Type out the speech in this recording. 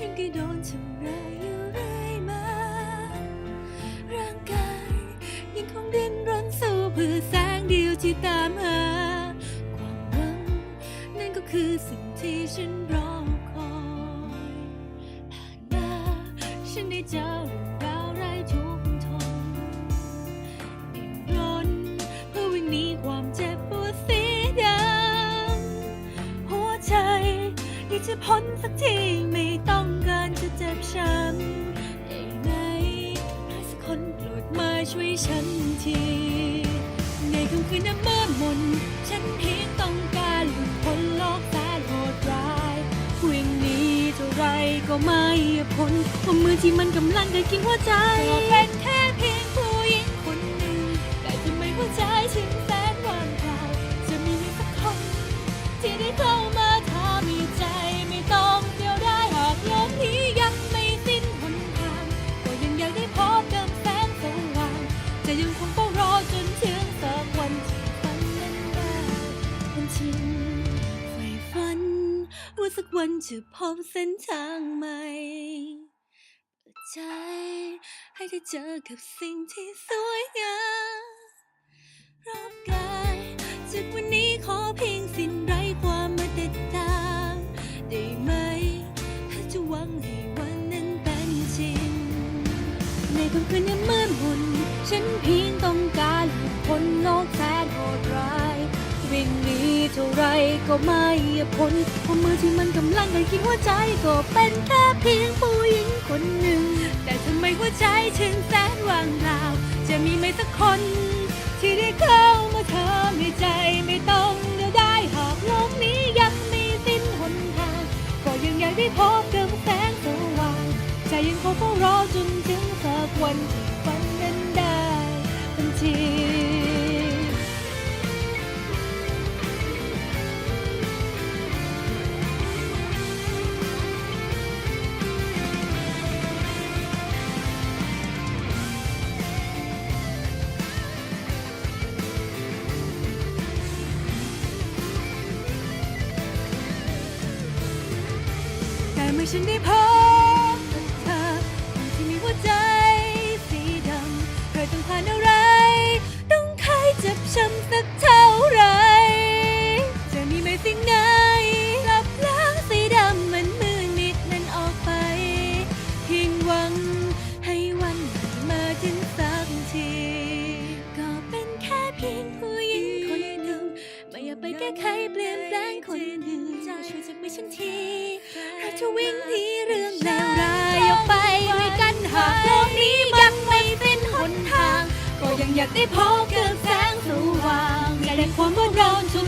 ฉันก็โดนทำร้ายอยู่เรื่อยมา ร่างกายยังคงดิ้นรนสู้เพื่อแสงเดียวที่ตามหา ความหวังนั่นก็คือสิ่งที่ฉันรอคอยผ่านมาฉันได้เจอ พ้นสักทีไม่ต้องการจะเจ็บช้ำได้ไหมใครสักคนโปรดมาช่วยฉันที ในค่ำคืนน้ำมืดมน ฉันเพียงต้องการหลุดพ้นโลกแสนโหดร้ายวิ่งหนีเท่าไรก็ไม่พ้นความมือที่มันกำลังกัดกินหัวใจเป็นแค่ ใฝ่ฝัน ว่าสักวันจะพบเส้นทางใหม่เปิดใจ ให้ได้เจอกับสิ่งที่สวยงามรอบกายจากวันนี้ขอเพียงสิ้นไร้ความมาติดตามได้ไหมถ้าจะหวังให้วันนั้นเป็นจริง ในค่ำคืนยังมืดมนฉันเพียงต้องการหลุดพ้นโลกแสนโหดร้ายวิ่งหนี เท่าไรก็ไม่พ้นเพราะมือที่มันกำลังกัดกินหัวใจก็เป็นแค่เพียงผู้หญิงคนหนึ่ง แต่ทำไมหัวใจถึงแสนว่างเปล่า จะมีไหมสักคน ที่ได้เข้ามาเธอให้ใจไม่ต้องเดียวได้หากโลกนี้ยังมีสิ้นหนทาง ก็ยังอยากได้พบกับแสงสว่างใจยังคงเฝ้ารอจนถึงสักวันที่ฝันนั้น เมื่อฉันได้พบกับเธอคนที่มีหัวใจสีดำเคยต้องผ่านอะไร ต้องเคยเจ็บช้ำสักเท่าไร จะมีไหมสิ่งไหนกลับล้างสีดำมันมืดมิดนั้นออกไป เพียงหวังให้วันใหม่มาถึงสักที ก็เป็นแค่เพียงผู้หญิงคนหนึ่งไม่อยากไปแก้ไขเปลี่ยนแปลงคนอื่นจะช่วยจับมือฉันที เราจะวิ่งหนีเรื่องเลวร้ายออกไปด้วยกันหากโลกนี้ยังไม่เป็นหนทาง ก็ยังอยากได้พบกับแสงสว่างอยากได้ความว่าเราเท่านั้